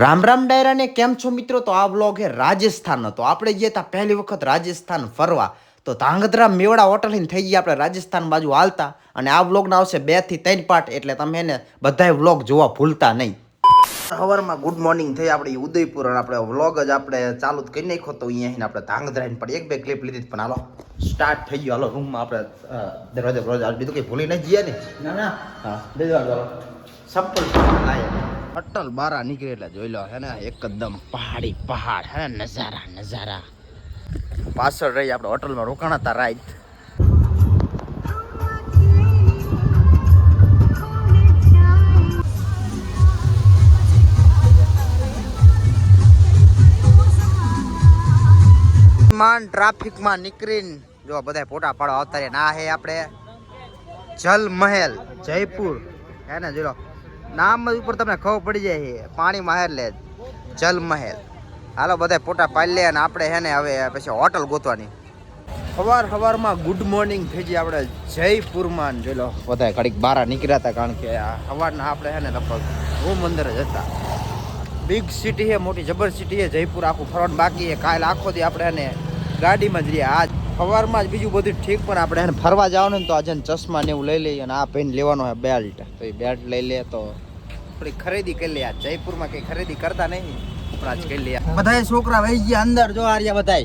રામ રામ ડાયરાને કેમ છો મિત્રો? તો આ બ્લોગ એ રાજસ્થાનનો. તો આપણે ગયા હતા પહેલી વખત રાજસ્થાન ફરવા. તો ધાંગધ્રા મેવડા હોટલથી થઈ ગયા આપણે રાજસ્થાન બાજુ હાલતા. અને આ બ્લોગના આવશે બેથી ત્રણ પાર્ટ એટલે તમે એને બધાય વ્લોગ જોવા ભૂલતા નહીં. સવારમાં ગુડ મોર્નિંગ થઈ આપણે ઉદયપુર અને આપણે વ્લોગ જ આપણે ચાલુ જ કરી નાખ્યો તો અહીંયા આપણે ધાંગધ્રા પણ એક બે ક્લિપ લીધી પણ હાલો સ્ટાર્ટ થઈ ગયો. હાલો રૂમમાં આપણે દરવાજા બરોજા બીજું કંઈ ભૂલી નહીં જઈએ ને? ના ના. હા. બીજું ચપ્પલ લાયા. અટલ બારા નીકળે એટલે જોઈ લો, હે ને, એકદમ પહાડી પહાડ, હે નજારા નજારા. પાછળ રહી આપણે હોટલમાં રોકાણા હતા રાઈટ માન ટ્રાફિકમાં નીકળીને, જો બધા ફોટા પાડવા આવતા રહ્યા ના હે આપણે. જલ મહેલ, જયપુર, હે ને, જોઈ નામ ઉપર તમને ખબર પડી જાય છે. પાણી મહેલ લે જલ મહેલ હાલો બધા ફોટા પાડી લે અને આપણે હે ને હવે પછી હોટલ ગોતવાની. સવાર સવારમાં ગુડ મોર્નિંગ થઈ જઈએ આપણે જયપુરમાં. જોઈ લો બધા ઘડીક બહાર નીકળ્યા હતા કારણ કે સવારના આપણે હે ને લગભગ હું અંદર જ હતા. બિગ સિટી છે, મોટી જબર સિટી છે, જયપુર આખું ફરવાનું બાકી છે. કાલે આખો દી આપણે એને ગાડીમાં જ રહીએ આજ સવારમાં જ બીજું બધું ઠીક પણ આપણે એને ફરવા જવાનું ને તો આજે ચશ્મા ને એવું લઈ લઈએ અને આ પેન લેવાનો હોય બેલ્ટ તો એ બેલ્ટ લઈ લે તો થોડી ખરીદી કરી લે. આ જયપુરમાં કઈ ખરીદી કરતા નહીં પણ આજ કરી લે. બધા છોકરા વહી ગયા અંદર જો આ રહ્યા બધા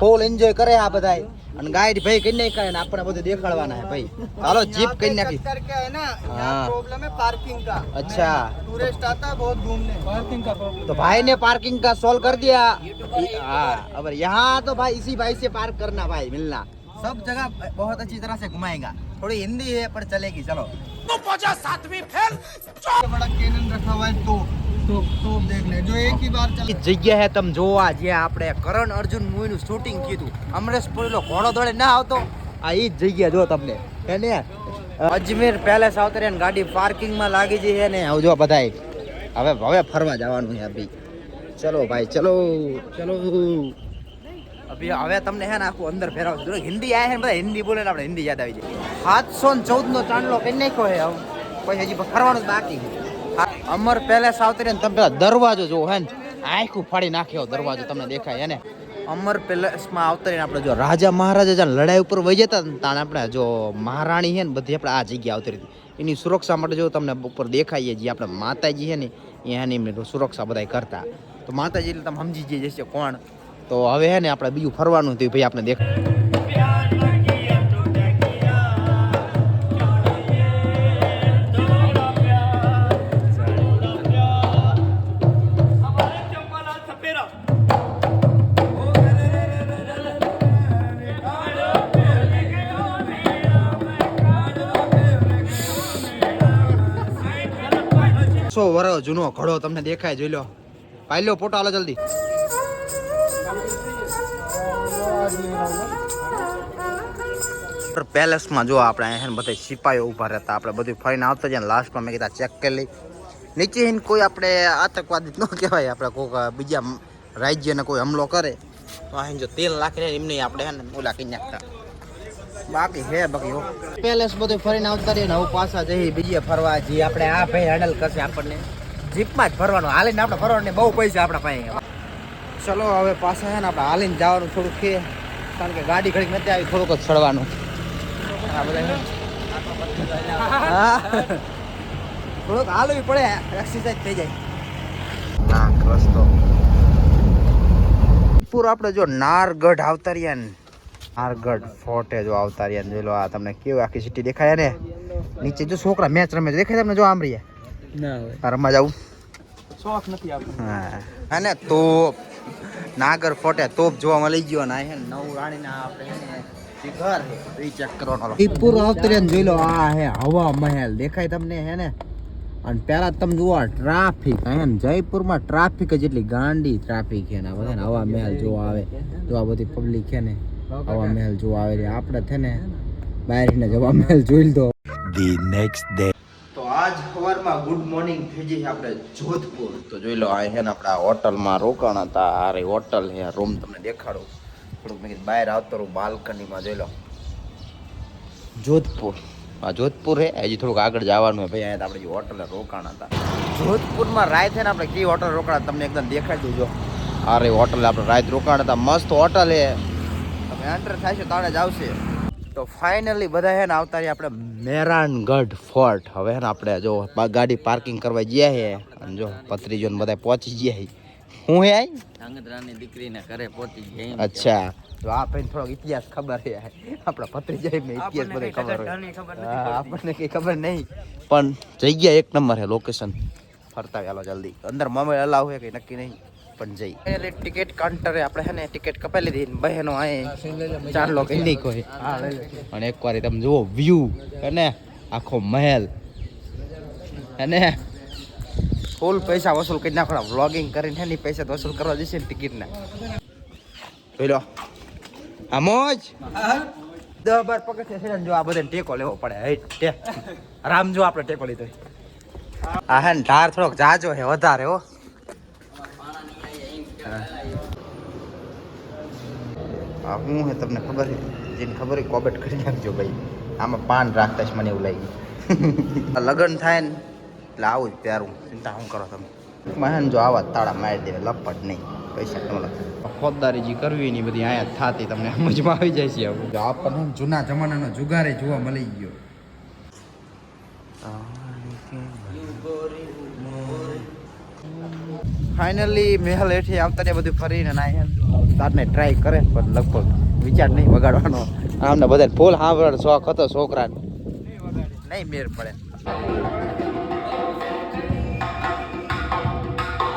ફૂલ એન્જોય કરે આ બધા અને ગાઈડ ભાઈ કરી નાખે અને આપણે બધું દેખાડવાના છે ભાઈ ચાલો જીપ કરી નાખી करके है ना हाँ। यहाँ प्रॉब्लम है पार्किंग का अच्छा टूरिस्ट आता है बहुत घूमने पार्किंग का प्रॉब्लम तो भाई ने पार्किंग का सॉल्व कर दिया हाँ अब यहाँ तो भाई इसी भाई से पार्क करना भाई मिलना सब जगह बहुत अच्छी तरह से घुमाएगा थोड़ी हिंदी है पर चलेगी चलो बड़ा कैनन रखा हुआ है तो જગ્યા હે જોવા જે આપણે કરણ અર્જુન મૂવીનું શૂટિંગ કીધું અમરેશ પુરીનો ઘોડો દોડે ના આવતો. આ એ જ જગ્યા જો તમને. હે ને? અજમેર પેલેસ આવતા રહે ને ગાડી પાર્કિંગમાં લાગી જઈ છે ને. હવે જો બધા હવે હવે ફરવા જવાનું છે ભાઈ ચલો ભાઈ, ચલો ચલો. અભી હવે તમને હે ને આખું અંદર ફેરવશું જો હિન્દી આવે ને બધા, હિન્દી બોલે આપણે હિન્દી યાદ આવી જાય. સાતસો ને ચૌદ નો ચાંદલો કરી નાખ્યો હે. હવે પછી હજી ફરવાનું બાકી અમર પેલેસ આવતી ને તમે દરવાજો જો હે ને. આખું ફાડી નાખ્યો દરવાજો તમને દેખાય, હે ને. અમર પેલેસમાં આવતા રહીને આપણે જો રાજા મહારાજા જ્યાં લડાઈ ઉપર વહી જતા ત્યાં આપણે જો મહારાણી છે ને બધી આપણે આ જગ્યા આવતી રહી એની સુરક્ષા માટે જો તમને ઉપર દેખાઈએ જે આપણે માતાજી છે ને એની સુરક્ષા બધા કરતા. તો માતાજી એટલે તમે સમજી જઈએ જશે કોણ. તો હવે હે ને આપણે બીજું ફરવાનું હતું ભાઈ આપણે દેખ સો જૂનો ઘડો તમને દેખાય જોઈ લો. પાઈ લો ફોટો હાલો જલ્દી. પેલેસમાં જો આપણે અહીંયા બધા સિપાહીઓ ઊભા રહેતા આપણે બધું ફરીને આવતા જાય લાસ્ટમાં મેં કીધા ચેક કરી લઈ. નીચે હિન કોઈ આપણે આતંકવાદી ન કહેવાય આપણે કોઈક બીજા રાજ્યને કોઈ હુમલો કરે. તો અહીં જો તેલ નાખીને એમને આપણે હે ને ઓલા કરી નાખતા. બાકી હે બાકી હો. પેલેસ બધું ફરીને આવતા રહીએ ને હવે પાછા જઈએ બીજે ફરવા જઈએ. આપણે આ ભાઈ હેન્ડલ કરશે આપણને. જીપમાં જ ફરવાનું હાલીને આપણે ફરવાની બહુ પૈસા આપણા પાસે. ચલો હવે પાછા છે ને આપણે હાલીને જવાનું થોડુંક કે કારણ કે ગાડી ઘડીક નથી આવી થોડુંક જ ચડવાનું. આ બધા થોડુંક હાલવી પડે એક્સરસાઇઝ થઈ જાય. રસ્તો પૂરો આપણે જો નારગઢ આવતારિયાન નારગઢ ફોર્ટે જો આવતારિયાન જોઈ લો આ તમને કેવું આખી સિટી દેખાય ને. નીચે જો છોકરા મેચ રમે દેખાય તમને જો આમ રહ્યા રમવા જવું શોખ નથી આપણને અને તોપ. નાગર ફોટે તોપ જોવા મળી ગયો ને હે નવું રાણીના આપણે ઘર એ જોઈ લો આ હે હવા મહેલ. દેખાય તમને હે ને? અને પહેલા તમે જુઓ ટ્રાફિક. અહીંયા જયપુરમાં ટ્રાફિક જ એટલી ગાંડી ટ્રાફિક છે ને. બધા હવા મહેલ જોવા આવે. જો આ બધી પબ્લિક છે ને હવા મહેલ જોવા આવે આપણે છે ને બહાર જવા મહેલ જોઈ લીધો. ધી નેક્સ્ટ ડે આજ સવારમાં ગુડ મોર્નિંગ થઈ જઈ આપણે જોધપુર. તો જોઈ લો, આ છે ને આપણા હોટલમાં રોકાણ હતા. આ રહી હોટલ છે રૂમ તમને દેખાડું. થોડુંક મેં બહાર આવતો રહું, બાલ્કનીમાં જોઈ લો. જોધપુર. આ જોધપુર હે હજી થોડુંક આગળ જવાનું હે ભાઈ, અહીંયા આપણે જે હોટલે રોકાણ હતા. જોધપુરમાં રાત છે ને આપણે કઈ હોટલ રોકાણ તમને એકદમ દેખાડી દેજો. અરે હોટલ આપણે રાત રોકાણ હતા. મસ્ત હોટલ છે. તમે એન્ટર થાય છે તાણે જ આવશે. તો ફાઇનલી બધા હે ને આવતા રહીએ આપણે મેરાનગઢ ફોર્ટ. હવે હે ને આપણે જો ગાડી પાર્કિંગ કરવા ગયા છે અને જો પત્રીજો ને બધા પહોંચી ગયા હું. હે આઈ? ધ્રાંગધ્રાની દીકરીને ઘરે પહોંચી ગઈ અચ્છા. તો આ ભાઈ થોડોક ઇતિહાસ ખબર છે આપણા પત્રીજા મેં ઇતિહાસ બધો ખબર હોય. હા, આપણને કઈ ખબર નહીં. પણ જગ્યા એક નંબર છે લોકેશન ફરતા ચાલો જલ્દી. અંદર મમ્મી અલાવ હોય કઈ નક્કી નહીં? પણ જઈ. એટલે ટિકિટ કાઉન્ટરે આપણે છે ને ટિકિટ કપાઈ લીધી બહેનો આય. ચાર લોકો નહીં કોઈ. અને એક વાર તમે જુઓ વ્યૂ અને આખો મહેલ. અને ફૂલ પૈસા વસૂલ કરી નાખો વ્લોગિંગ કરીને છે ને પૈસા તો વસૂલ કરવા જશે ને ટિકિટના. જોઈ લો. આ મોજ. દસ બાર પગથિયા છે ને જો આ બધાને ટેકો લેવો પડે. હે ટે રામ જો આપણે ટેકો લીધો. આ હે ઢાર થોડોક જાજો હે વધારે હો. આ હું હે તમને ખબર છે જેને ખબર હોય કોબેટ કરી નાખજો ભાઈ. આમાં પાન રાખતા જ મને એવું લાગ્યું લગ્ન થાય ને એટલે આવું જ પહેરું. ચિંતા શું કરો તમે? મહેન જો આવા તાળા મારી દે લપટ નહીં. પૈસા ન લખે ખોદદારી જે કરવી ની બધી અહીંયા થતી તમને સમજમાં આવી જાય છે હવે જો આપણને જૂના જમાનાનો જુગારે જોવા મળી ગયો. ફાઇનલી મહેલ હેઠી આવતા ને બધું ફરીને ના તારને ટ્રાય કરે, પણ લગભગ વિચાર નહીં વગાડવાનો. આમને બધા ફૂલ હાંભળ શોખ હતો છોકરાને. નહીં મેર પડે.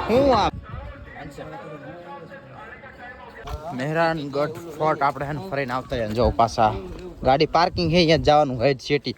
હું આ મહેરાનગઢ ફોર્ટ આપણે હે ફરીને આવતા રહ્યા જો પાછા. ગાડી પાર્કિંગ હે, અહીંયા જવાનું જ સિટી